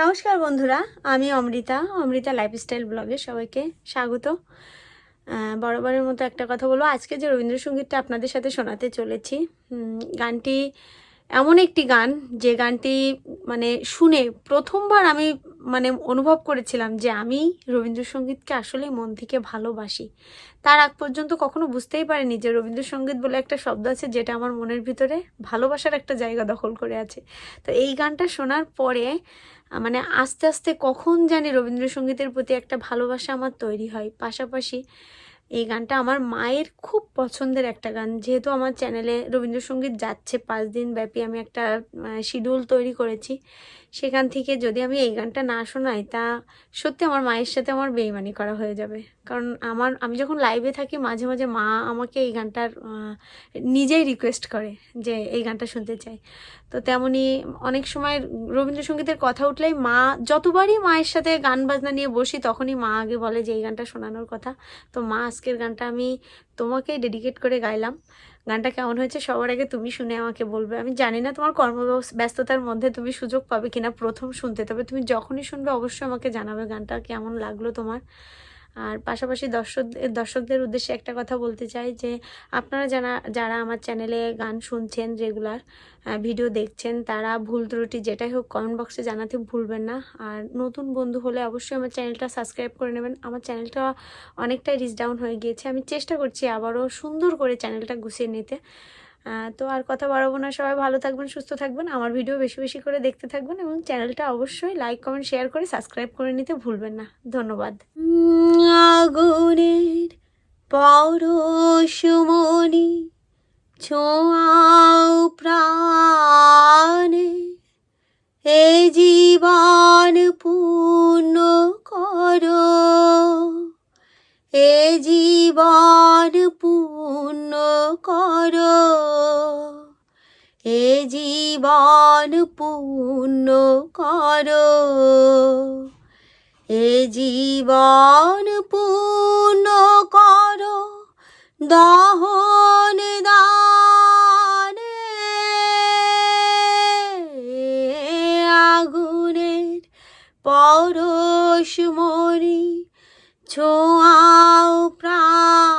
নমস্কার বন্ধুরা, আমি অমৃতা অমৃতা লাইফস্টাইল ব্লগে সবাইকে স্বাগত। বরাবরের মতো একটা কথা বলব। আজকে যে রবীন্দ্রসঙ্গীতটা আপনাদের সাথে শোনাতে চলেছি গানটি এমন একটি গান যে গানটি মানে শুনে প্রথমবার আমি মানে অনুভব করেছিলাম যে আমি রবীন্দ্রসঙ্গীতকে আসলেই মন থেকে ভালোবাসি। তার আগ পর্যন্ত কখনো বুঝতেই পারিনি যে রবীন্দ্রসঙ্গীত বলে একটা শব্দ আছে যেটা আমার মনের ভিতরে ভালোবাসার একটা জায়গা দখল করে আছে। তো এই গানটা শোনার পরে মানে আস্তে আস্তে কখন জানি রবীন্দ্রসঙ্গীতের প্রতি একটা ভালোবাসা আমার তৈরি হয়। পাশাপাশি এই গানটা আমার মায়ের খুব পছন্দের একটা গান। যেহেতু আমার চ্যানেলে রবীন্দ্রসঙ্গীত যাচ্ছে, পাঁচ দিন ব্যাপী আমি একটা শিডিউল তৈরি করেছি। সেখান থেকে যদি আমি এই গানটা না শোনাই, তা সত্যি আমার মায়ের সাথে আমার বেইমানি করা হয়ে যাবে। কারণ আমার, আমি যখন লাইভে থাকি, মাঝে মাঝে মা আমাকে এই গানটার নিজেই রিকোয়েস্ট করে যে এই গানটা শুনতে চাই। তো তেমনি অনেক সময় রবীন্দ্রসঙ্গীতের কথা উঠলেই মা, যতবারই মায়ের সাথে গান বাজনা নিয়ে বসি, তখনই মা আগে বলে যে এই গানটা শোনানোর কথা। তো মা, আজকের গানটা আমি তোমাকেই ডেডিকেট করে গাইলাম। গানটা কেমন হয়েছে সবার আগে তুমি শুনে আমাকে বলবে। আমি জানি না তোমার কর্ম ব্যস্ততার মধ্যে তুমি সুযোগ পাবে কিনা প্রথম শুনতে। তবে তুমি যখনই শুনবে অবশ্যই আমাকে জানাবে গানটা কেমন লাগল তোমার। আর পাশাপাশি দর্শক দর্শকদের উদ্দেশ্যে একটা কথা বলতে চাই যে, আপনারা যারা যারা আমার চ্যানেলে গান শুনছেন রেগুলার ভিডিও দেখছেন, তারা ভুল ত্রুটি যেটাই হোক কমেন্ট বক্সে জানাতে ভুলবেন না। আর নতুন বন্ধু হলে অবশ্যই আমার চ্যানেলটা সাবস্ক্রাইব করে নেবেন। আমার চ্যানেলটা অনেকটাই রিচ ডাউন হয়ে গিয়েছে। আমি চেষ্টা করছি আবারও সুন্দর করে চ্যানেলটা গুছিয়ে নিতে। তো আর কথা বাড়াবো না। সবাই ভালো থাকবেন, সুস্থ থাকবেন। আমার ভিডিও বেশি বেশি করে দেখতে থাকবেন এবং চ্যানেলটা অবশ্যই লাইক কমেন্ট শেয়ার করে সাবস্ক্রাইব করে নিতে ভুলবেন না। ধন্যবাদ। আগুনের পরশমণি ছোঁয়াও প্রাণে, এ জীবন পূর্ণ জীবন পূর্ণ করো। এ জীবন পূর্ণ করো দহন দানে। আগুনের পরশ মরি ছোঁয়াও প্রাণে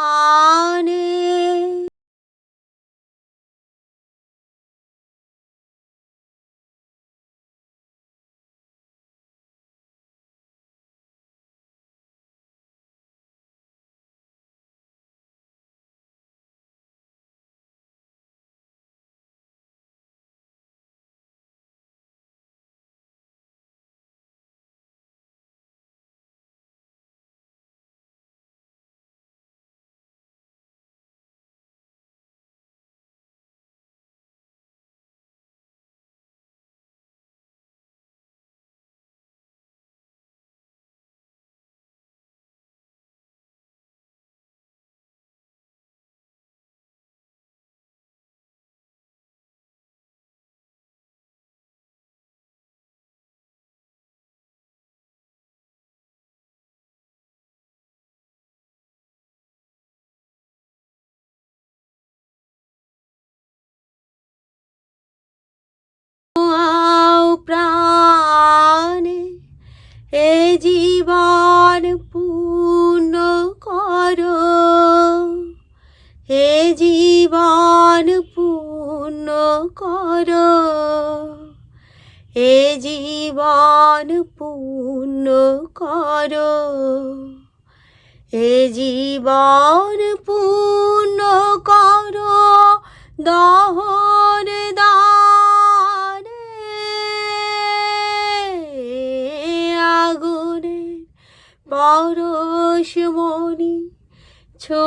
জীবন পূর্ণ করো। এ জীবন পূর্ণ করো দহন দানে। আগুনের পরশ মনি ছো